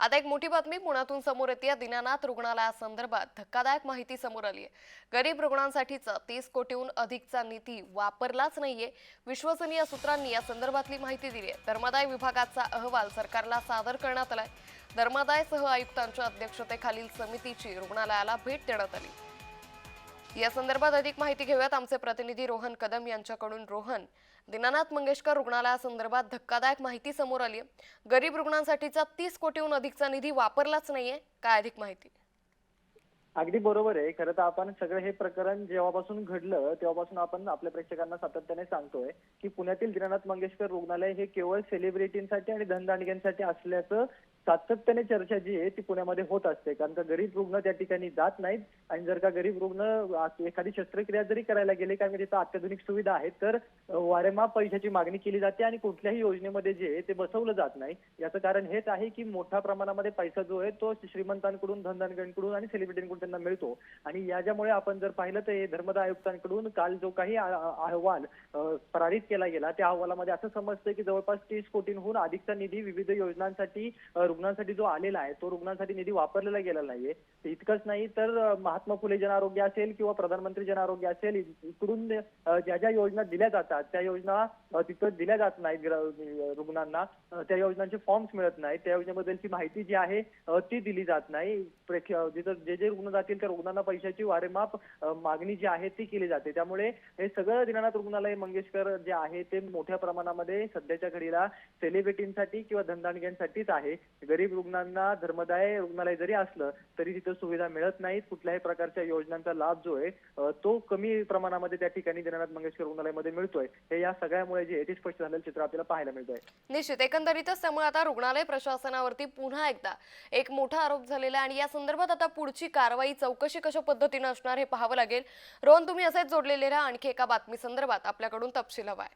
आता एक मोठी बातमी पुण्यातून समोर येते. दीनानाथ रुग्णालयासंदर्भात धक्कादायक माहिती समोर आली आहे. गरीब रुग्णांसाठीचा तीस कोटीहून अधिकचा निधी वापरलाच नाहीये. विश्वसनीय सूत्रांनी या संदर्भातली माहिती दिली आहे. धर्मादाय विभागाचा अहवाल सरकारला सादर करण्यात आलाय. धर्मादाय सह आयुक्तांच्या अध्यक्षतेखालील समितीची रुग्णालयाला भेट देण्यात आली. या संदर्भात अधिक माहिती घेऊयात आमचे प्रतिनिधी रोहन कदम यांच्याकडून. रोहन दीनानाथ मंगेशकर रुग्णालयासंदर्भात धक्कादायक माहिती समोर आली गरीब रुग्णांसाठीचा तीस कोटीहून अधिकचा निधी वापरलाच नाहीये. काय अधिक माहिती? अगदी बरोबर आहे. खरं तर आपण सगळं हे प्रकरण जेव्हापासून घडलं तेव्हापासून आपण आपल्या प्रेक्षकांना सातत्याने सांगतोय की पुण्यातील दीनानाथ मंगेशकर रुग्णालय हे केवळ सेलिब्रिटींसाठी आणि धनदांडग्यांसाठी असल्याचं सातत्याने चर्चा जी आहे ती पुण्यामध्ये होत असते. कारण का गरीब रुग्ण त्या ठिकाणी जात नाहीत आणि जर का गरीब रुग्ण एखादी शस्त्रक्रिया जरी करायला गेले कारण तिथं अत्याधुनिक सुविधा आहेत तर वारेमा पैशाची मागणी केली जाते आणि कुठल्याही योजनेमध्ये जे आहे ते बसवलं जात नाही. याचं कारण हेच आहे की मोठ्या प्रमाणामध्ये पैसा जो आहे तो श्रीमंतांकडून धनदानकडून आणि सेलिब्रिटींकडून त्यांना मिळतो. आणि याच्यामुळे आपण जर पाहिलं तर हे आयुक्तांकडून काल जो काही अहवाल पारित केला गेला त्या अहवालामध्ये असं समजतं की जवळपास तीस कोटींहून अधिकचा निधी विविध योजनांसाठी रुग्णांसाठी जो आलेला आहे तो रुग्णांसाठी निधी वापरलेला गेलेला नाहीये. इतकंच नाही तर महात्मा फुले जन आरोग्य असेल किंवा प्रधानमंत्री जन आरोग्य असेल इकडून ज्या ज्या योजना दिल्या जातात त्या योजना तिथं दिल्या जात नाहीत रुग्णांना. त्या योजनांचे फॉर्म्स मिळत नाहीत. त्या योजनेबद्दलची माहिती जी आहे ती दिली जात नाही. प्रेक्ष- जिथं जे जे रुग्ण जातील त्या रुग्णांना पैशाची वारेमाप मागणी जी आहे ती केली जाते. त्यामुळे हे सगळं दिनानाथ रुग्णालय मंगेशकर जे आहे ते मोठ्या प्रमाणामध्ये सध्याच्या घडीला सेलिब्रिटींसाठी किंवा धनदानग्यांसाठीच आहे. गरीब रुग्णांना धर्मदाय रुग्णालय जरी असलं तरी तिथं सुविधा मिळत नाहीत. कुठल्याही प्रकारच्या योजनांचा लाभ जो आहे तो कमी प्रमाणामध्ये त्या ठिकाणी दीनानाथ मंगेशकर रुग्णालयामध्ये मिळतोय. हे या सगळ्यामुळे जे आहे ते स्पष्ट झालेलं चित्र आपल्याला पाहायला मिळतंय. निश्चित. एकंदरीतच त्यामुळे आता रुग्णालय प्रशासनावरती पुन्हा एकदा एक मोठा आरोप झालेला आहे आणि या संदर्भात आता पुढची कारवाई चौकशी कशा पद्धतीनं असणार हे पाहावं लागेल. रोहन तुम्ही असेच जोडलेले राहा. आणखी एका बातमी संदर्भात आपल्याकडून तपशील हवाय